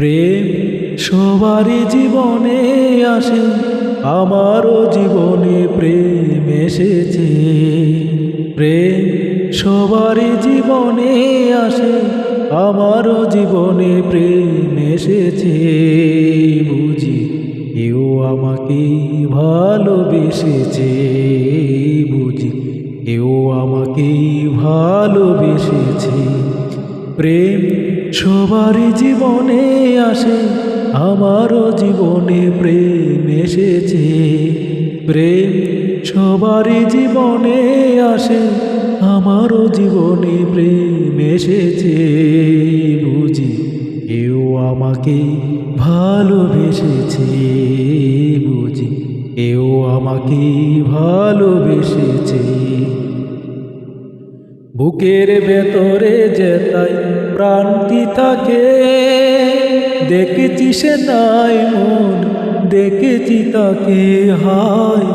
প্রেম সবারই জীবনে আসে, আমারও জীবনে প্রেম এসেছে। প্রেম সবারই জীবনে আসে, আমারও জীবনে প্রেম এসেছে। বুঝি কেউ আমাকে ভালোবেসেছে। বুঝি কেউ আমাকে ভালোবেসেছে। প্রেম সবারই জীবনে আসে, আমারও জীবনে প্রেম এসেছে। প্রেম সবারই জীবনে আসে, আমারও জীবনে প্রেম এসেছে। বুঝি কেউ আমাকে ভালোবেসেছে। বুঝি কেউ আমাকে ভালোবেসেছে। বুকের ভেতরে যেতাই প্রান্তি থাকে। দেখেছি সে নাই মন, দেখেছি তাকে, হায়,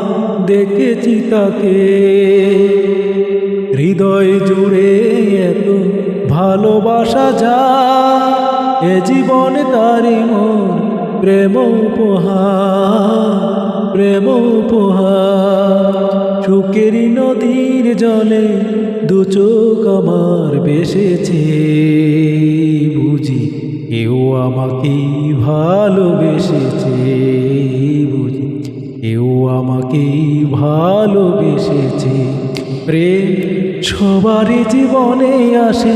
দেখেছি তাকে। হৃদয় জুড়ে এত ভালোবাসা যা, এ জীবনে তারি মন, প্রেম উপহার প্রেম উপহার। সুখেরই নদীর জলে দু চোখ আমার বেসেছে। বুঝি কেউ আমাকে ভালোবেসেছে। বুঝি কেউ আমাকে ভালোবেসেছে। প্রেম সবারই জীবনে আসে,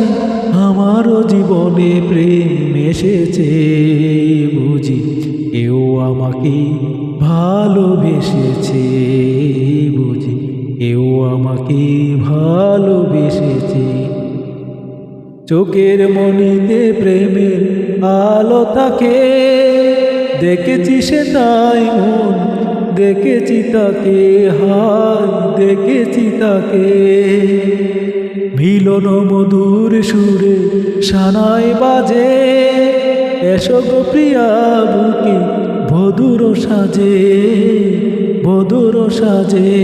আমারও জীবনে প্রেম এসেছে। বুঝি কেউ আমাকে ভালোবেসেছে। বুঝি কেউ আমাকে ভালোবেসেছে। চোখের মনিতে প্রেমের আলো তাকে দেখেছি সে তাই মন, দেখেছি তাকে হায় দেখেছি তাকে। মিলন মধুর সুরে সানায় বাজে। এসো গো প্রিয়া বুকে বধুর সাজে। বধুর সাজে,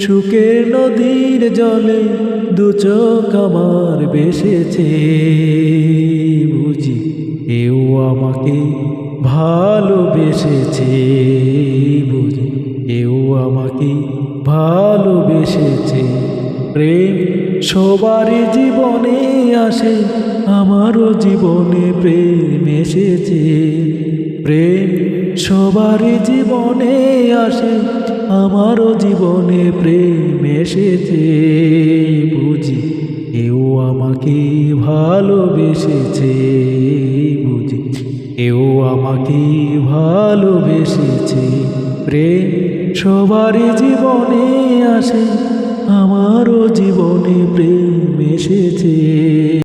সুখের নদীর জলে দু চোখ আমার বেসেছে। বুঝি এও আমাকে ভালোবেসেছে। বুঝি এও আমাকে ভালোবেসেছে। প্রেম সবারই জীবনে আসে, আমারও জীবনে প্রেম এসেছে। প্রেম সবারই জীবনে আসে, আমারও জীবনে প্রেম এসেছে। বুঝি কেউ আমাকে ভালোবেসেছে, বুঝি কেউ আমাকে ভালোবেসেছে। প্রেম সবারই জীবনে আসে আমারও জীবনে প্রেম এসেছে।